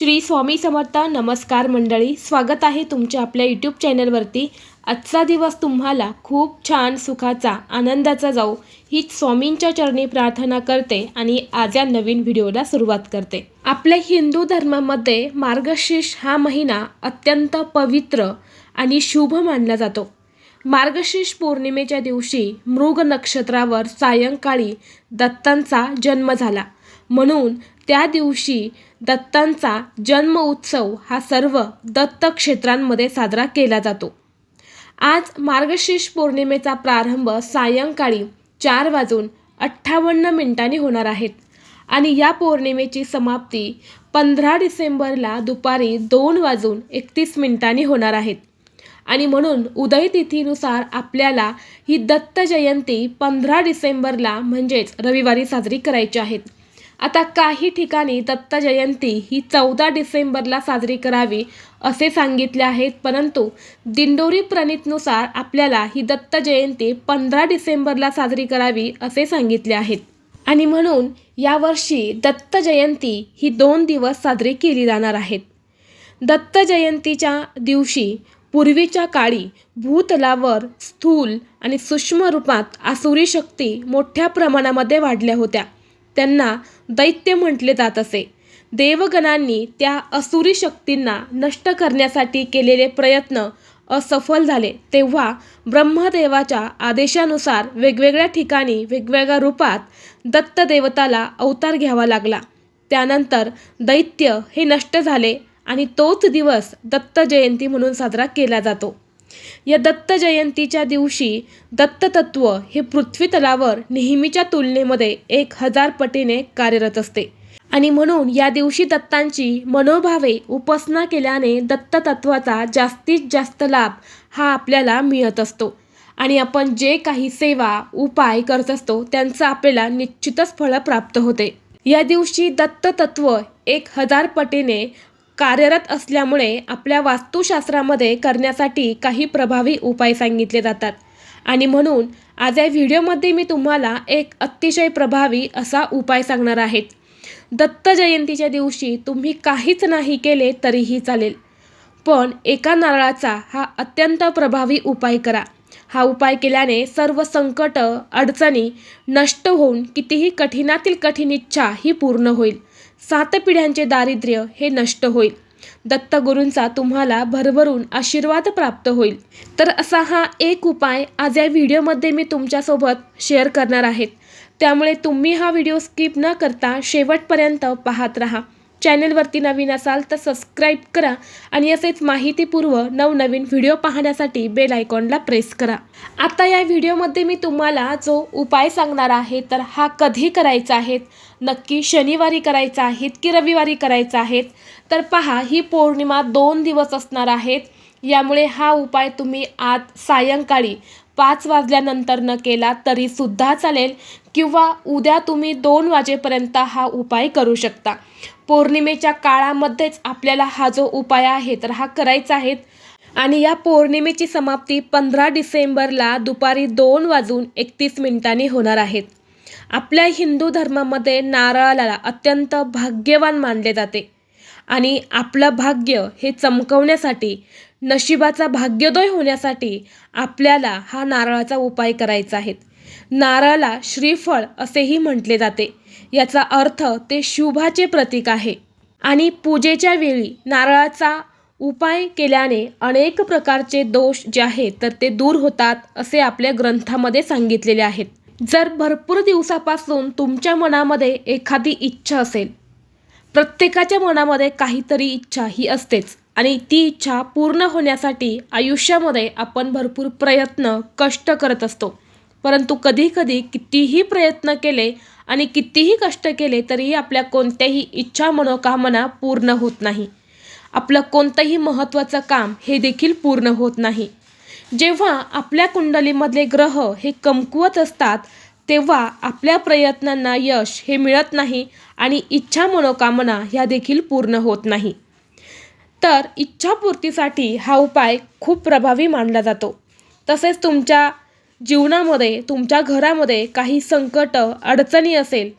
श्री स्वामी समर्थ नमस्कार मंडळी स्वागत आहे तुमच्या आपल्या यूट्यूब चॅनलवरती आजचा दिवस तुम्हाला खूप छान सुखाचा आनंदाचा जाऊ हीच स्वामींच्या चरणी प्रार्थना करते आणि आज या नवीन व्हिडिओला सुरुवात करते. आपल्या हिंदू धर्मामध्ये मार्गशीर्ष हा महिना अत्यंत पवित्र आणि शुभ मानला जातो. मार्गशीर्ष पौर्णिमेच्या दिवशी मृग नक्षत्रावर सायंकाळी दत्तांचा जन्म झाला. म्हणून त्या दिवशी दत्तांचा जन्म उत्सव हा सर्व दत्त क्षेत्रांमध्ये साजरा केला जातो. आज मार्गशीर्ष पौर्णिमेचा प्रारंभ सायंकाळी चार वाजून अठ्ठावन्न मिनिटांनी होणार आहेत आणि या पौर्णिमेची समाप्ती पंधरा डिसेंबरला दुपारी दोन वाजून एकतीस मिनिटांनी होणार आहेत आणि म्हणून उदय तिथीनुसार आपल्याला ही दत्त जयंती पंधरा डिसेंबरला म्हणजेच रविवारी साजरी करायची आहेत आता काही ठिकाणी दत्त जयंती ही चौदा डिसेंबरला साजरी करावी असे सांगितले आहेत परंतु दिंडोरी प्रणितनुसार आपल्याला ही दत्त जयंती पंधरा डिसेंबरला साजरी करावी असे सांगितले आहेत. आणि म्हणून यावर्षी दत्त जयंती ही दोन दिवस साजरी केली जाणार आहेत. दत्त जयंतीच्या दिवशी पूर्वीच्या काळी भूतलावर स्थूल आणि सूक्ष्म रूपात आसुरी शक्ती मोठ्या प्रमाणामध्ये वाढल्या होत्या. त्यांना दैत्य म्हटले जात असे. देवगणांनी त्या असुरी शक्तींना नष्ट करण्यासाठी केलेले प्रयत्न असफल झाले. तेव्हा ब्रह्मदेवाच्या आदेशानुसार वेगवेगळ्या ठिकाणी वेगवेगळ्या रूपात दत्त देवताला अवतार घ्यावा लागला. त्यानंतर दैत्य हे नष्ट झाले आणि तोच दिवस दत्त जयंती म्हणून साजरा केला जातो. या दत्त जयंतीच्या दिवशी दत्ततत्व हे पृथ्वी तलावर नेहमीच्या तुलनेमध्ये एक हजार पटीने कार्यरत असते. आणि म्हणून या दिवशी दत्तांची मनोभावे उपासना केल्याने दत्ततत्वाचा जास्तीत जास्त लाभ हा आपल्याला मिळत असतो. आणि आपण जे काही सेवा उपाय करत असतो त्यांचं आपल्याला निश्चितच फळ प्राप्त होते. या दिवशी दत्ततत्व एक हजार पटीने कार्यरत असल्यामुळे आपल्या वास्तुशास्त्रामध्ये करण्यासाठी काही प्रभावी उपाय सांगितले जातात. आणि म्हणून आज या व्हिडिओमध्ये मी तुम्हाला एक अतिशय प्रभावी असा उपाय सांगणार आहेत दत्त जयंतीच्या दिवशी तुम्ही काहीच नाही केले तरीही चालेल. पण एका नारळाचा हा अत्यंत प्रभावी उपाय करा. हा उपाय केल्याने सर्व संकट अडचणी नष्ट होऊन कितीही कठीणातील कठीण इच्छा ही पूर्ण होईल. सात पिढ्यांचे दारिद्र्य हे नष्ट होईल. दत्तगुरूंचा तुम्हाला भरभरून आशीर्वाद प्राप्त होईल. तर असा हा एक उपाय आज या व्हिडिओमध्ये मी तुमच्यासोबत शेअर करणार आहेत त्यामुळे तुम्ही हा व्हिडिओ स्किप न करता शेवटपर्यंत पाहत राहा. चॅनलवरती नवीन असाल तर सबस्क्राईब करा आणि असेच माहितीपूर्व नवनवीन व्हिडिओ पाहण्यासाठी बेल आयकॉनला प्रेस करा. आता या व्हिडिओमध्ये मी तुम्हाला जो उपाय सांगणार आहे तर हा कधी करायचा आहे? नक्की शनिवारी करायचा आहे की रविवारी करायचा आहे? तर पहा ही पौर्णिमा दोन दिवस असणार आहेत. यामुळे हा उपाय तुम्ही आज सायंकाळी पाच वाजल्यानंतर न केला तरीसुद्धा चालेल किंवा उद्या तुम्ही दोन वाजेपर्यंत हा उपाय करू शकता. पौर्णिमेच्या काळामध्येच आपल्याला हा जो उपाय आहे तर हा करायचा आहे. आणि या पौर्णिमेची समाप्ती पंधरा डिसेंबरला दुपारी दोन वाजून एकतीस मिनिटांनी होणार आहेत आपल्या हिंदू धर्मामध्ये नारळाला अत्यंत भाग्यवान मानले जाते. आणि आपलं भाग्य हे चमकवण्यासाठी नशिबाचा भाग्योदय होण्यासाठी आपल्याला हा नारळाचा उपाय करायचा आहे. नारळाला श्रीफळ असेही म्हटले जाते. याचा अर्थ ते शुभाचे प्रतीक आहे. आणि पूजेच्या वेळी नारळाचा उपाय केल्याने अनेक प्रकारचे दोष जे आहेत तर ते दूर होतात असे आपल्या ग्रंथामध्ये सांगितलेले आहेत. जर भरपूर दिवसापासून तुमच्या मनामध्ये एखादी इच्छा असेल प्रत्येकाच्या मनामध्ये काहीतरी इच्छा ही असतेच. आणि ती इच्छा पूर्ण होण्यासाठी आयुष्यामध्ये आपण भरपूर प्रयत्न कष्ट करत असतो. परंतु कधीकधी कितीही प्रयत्न केले आणि कितीही कष्ट केले तरीही आपल्या कोणत्याही इच्छा मनोकामना पूर्ण होत नाही. आपलं कोणतंही महत्त्वाचं काम हे देखील पूर्ण होत नाही. जेव्हा आपल्या कुंडलीमधले ग्रह हे कमकुवत असतात तेव्हा आपल्या प्रयत्नांना यश हे मिळत नाही आणि इच्छा मनोकामना ह्या देखील पूर्ण होत नाही. तर इच्छापूर्तीसाठी हा उपाय खूप प्रभावी मानला जातो. तसेच तुमच्या जीवनामध्ये तुमच्या घरामध्ये काही संकट अडचणी असेल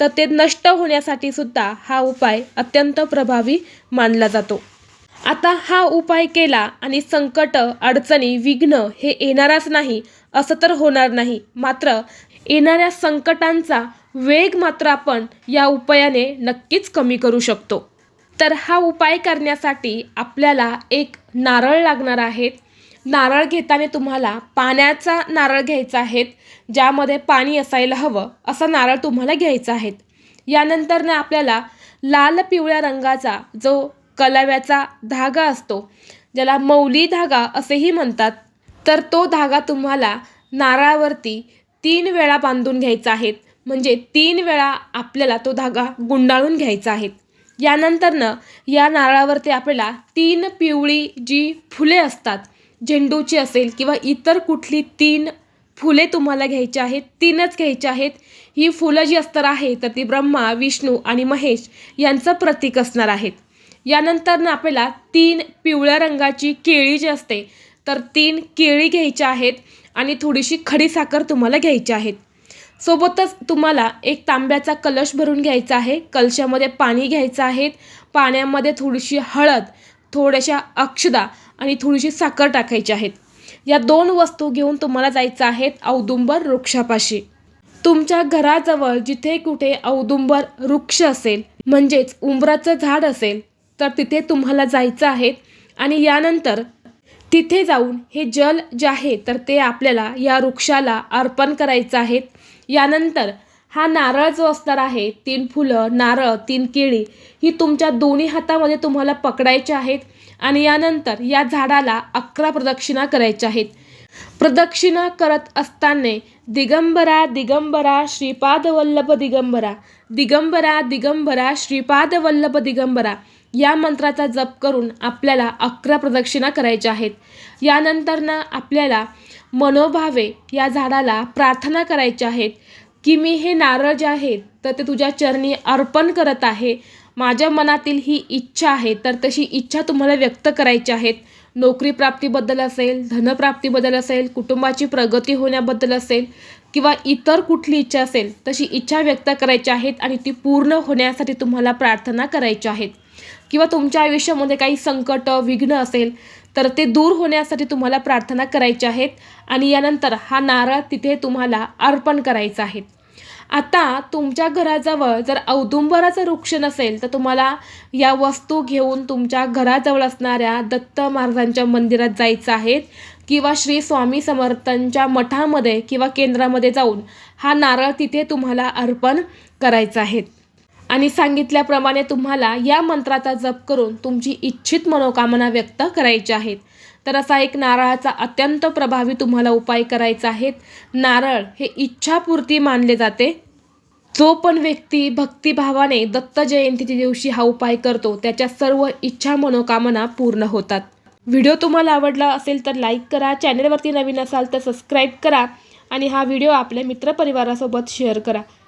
तर ते नष्ट होण्यासाठी सुद्धा हा उपाय अत्यंत प्रभावी मानला जातो. आता हा उपाय केला आणि संकट अडचणी विघ्न हे येणारच नाही असं तर होणार नाही. मात्र येणाऱ्या संकटांचा वेग मात्र आपण या उपायाने नक्कीच कमी करू शकतो. तर हा उपाय करण्यासाठी आपल्याला एक नारळ लागणार आहेत. नारळ घेताना तुम्हाला पाण्याचा नारळ घ्यायचा आहेत ज्यामध्ये पाणी असायला हवं असा नारळ तुम्हाला घ्यायचा आहे यानंतर ना आपल्याला लाल पिवळ्या रंगाचा जो कलाव्याचा धागा असतो ज्याला मौली धागा असेही म्हणतात तर तो धागा तुम्हाला नारळावरती तीन वेळा बांधून घ्यायचा आहे म्हणजे तीन वेळा आपल्याला तो धागा गुंडाळून घ्यायचा आहे. यानंतरनं या नारळावरती आपल्याला तीन पिवळी जी फुले असतात झेंडूची असेल किंवा इतर कुठली तीन फुले तुम्हाला घ्यायची आहेत तीनच घ्यायची आहेत ही फुलं जी असणार आहे तर ती ब्रह्मा विष्णू आणि महेश यांचं प्रतीक असणार आहेत. यानंतरनं आपल्याला तीन पिवळ्या रंगाची केळी जी असते तर तीन केळी घ्यायच्या आहेत आणि थोडीशी खडीसाखर तुम्हाला घ्यायची आहेत. सोबतच तुम्हाला एक तांब्याचा कलश भरून घ्यायचा आहे. कलशामध्ये पाणी घ्यायचं आहे. पाण्यामध्ये थोडीशी हळद थोड्याशा अक्षदा आणि थोडीशी साखर टाकायची आहेत. या दोन वस्तू घेऊन तुम्हाला जायचं आहे औदुंबर वृक्षापाशी. तुमच्या घराजवळ जिथे कुठे औदुंबर वृक्ष असेल म्हणजेच उंबराचं झाड असेल तर तिथे तुम्हाला जायचं आहे आणि यानंतर तिथे जाऊन हे जल जे आहे तर ते आपल्याला या वृक्षाला अर्पण करायचं आहे. यानंतर हा नारळ जो असणार आहे तीन फुलं नारळ तीन केळी ही तुमच्या दोन्ही हातामध्ये तुम्हाला पकडायचे आहेत आणि यानंतर या झाडाला अकरा प्रदक्षिणा करायच्या आहेत. प्रदक्षिणा करत असताना दिगंबरा दिगंबरा श्रीपाद वल्लभ दिगंबरा दिगंबरा दिगंबरा श्रीपाद वल्लभ दिगंबरा या मंत्राचा जप करून आपल्याला अकरा प्रदक्षिणा करायच्या आहेत. यानंतरनं आपल्याला मनोभावे या झाडाला प्रार्थना करायच्या आहेत की मी हे नारळ जे आहेत तर ते तुझ्या चरणी अर्पण करत आहे. माझ्या मनातील ही इच्छा आहे तर तशी इच्छा तुम्हाला व्यक्त करायची आहेत. नोकरी प्राप्तीबद्दल असेल धनप्राप्तीबद्दल असेल कुटुंबाची प्रगती होण्याबद्दल असेल किंवा इतर कुठली इच्छा असेल तशी इच्छा व्यक्त करायची आहेत आणि ती पूर्ण होण्यासाठी तुम्हाला प्रार्थना करायची आहेत. किंवा तुमच्या आयुष्यामध्ये काही संकट विघ्न असेल तर ते दूर होण्यासाठी तुम्हाला प्रार्थना करायच्या आहेत आणि यानंतर हा नारळ तिथे तुम्हाला अर्पण करायचा आहे. आता तुमच्या घराजवळ जर औदुंबराचं वृक्ष नसेल तर तुम्हाला या वस्तू घेऊन तुमच्या घराजवळ असणाऱ्या दत्त महाराजांच्या मंदिरात जायचं आहे किंवा श्री स्वामी समर्थांच्या मठामध्ये किंवा केंद्रामध्ये जाऊन हा नारळ तिथे तुम्हाला अर्पण करायचा आहे. आणि सांगितल्याप्रमाणे तुम्हाला या मंत्राचा जप करून तुमची इच्छित मनोकामना व्यक्त करायची आहेत. तर असा एक नारळाचा अत्यंत प्रभावी तुम्हाला उपाय करायचा आहे नारळ हे इच्छापूर्ती मानले जाते. जो पण व्यक्ती भक्तिभावाने दत्त जयंतीच्या दिवशी हा उपाय करतो त्याच्या सर्व इच्छा मनोकामना पूर्ण होतात. व्हिडिओ तुम्हाला आवडला असेल तर लाईक करा चॅनलवरती नवीन असाल तर सबस्क्राईब करा आणि हा व्हिडिओ आपल्या मित्रपरिवारासोबत शेअर करा.